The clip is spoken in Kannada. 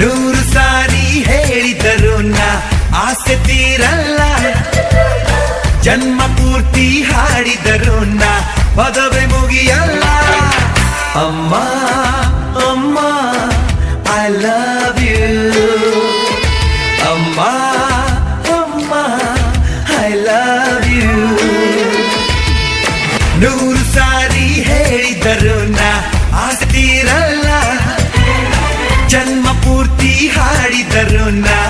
ನೂರು ಸಾರಿ ಹೇಳಿದರು, ನಾ ಆಸೆ ತೀರಲ್ಲ. ಜನ್ಮ ಪೂರ್ತಿ ಹಾಡಿದರು, ನಾ ಪದವೆ ಮುಗಿಯಲ್ಲ. ಅಮ್ಮ ಅಮ್ಮ ಐ ಲವ್ ಯು ಅಮ್ಮ ಅಮ್ಮ ಐ ಲವ್ ಯು ನೂರು ಸಾರಿ ಹೇಳಿದರು, ನಾ ಆಸೆ ತೀರಲ್ಲ. ಜನ್ಮ ಪೂರ್ತಿ ಹಾಡಿದರು ನಾ